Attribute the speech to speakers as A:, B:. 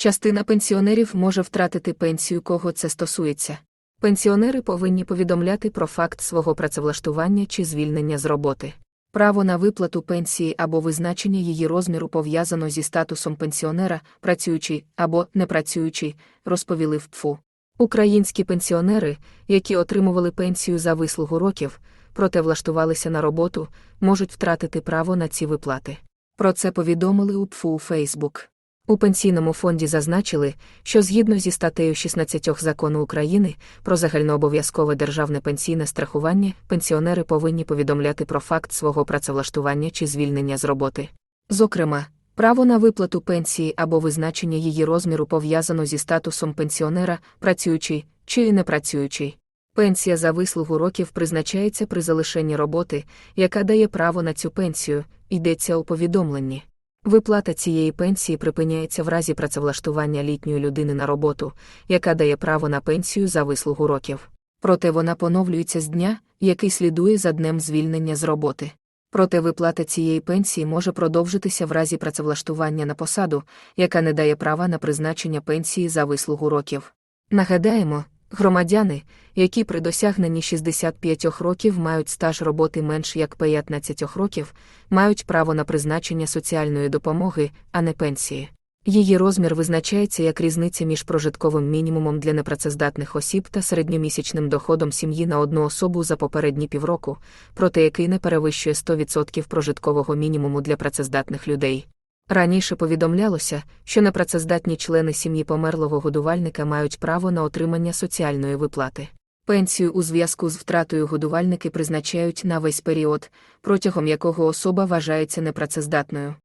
A: Частина пенсіонерів може втратити пенсію, кого це стосується. Пенсіонери повинні повідомляти про факт свого працевлаштування чи звільнення з роботи. Право на виплату пенсії або визначення її розміру пов'язано зі статусом пенсіонера, працюючий або непрацюючий, розповіли в ПФУ. Українські пенсіонери, які отримували пенсію за вислугу років, проте влаштувалися на роботу, можуть втратити право на ці виплати. Про це повідомили у ПФУ Фейсбук. У пенсійному фонді зазначили, що згідно зі статтею 16 закону України про загальнообов'язкове державне пенсійне страхування, пенсіонери повинні повідомляти про факт свого працевлаштування чи звільнення з роботи. Зокрема, право на виплату пенсії або визначення її розміру пов'язано зі статусом пенсіонера, працюючий чи непрацюючий. Пенсія за вислугу років призначається при залишенні роботи, яка дає право на цю пенсію, йдеться у повідомленні. Виплата цієї пенсії припиняється в разі працевлаштування літньої людини на роботу, яка дає право на пенсію за вислугу років. Проте вона поновлюється з дня, який слідує за днем звільнення з роботи. Проте виплата цієї пенсії може продовжитися в разі працевлаштування на посаду, яка не дає права на призначення пенсії за вислугу років. Нагадаємо, громадяни, які при досягненні 65 років мають стаж роботи менш як 15 років, мають право на призначення соціальної допомоги, а не пенсії. Її розмір визначається як різниця між прожитковим мінімумом для непрацездатних осіб та середньомісячним доходом сім'ї на одну особу за попередні півроку, проте який не перевищує 100% прожиткового мінімуму для працездатних людей. Раніше повідомлялося, що непрацездатні члени сім'ї померлого годувальника мають право на отримання соціальної виплати. Пенсію у зв'язку з втратою годувальники призначають на весь період, протягом якого особа вважається непрацездатною.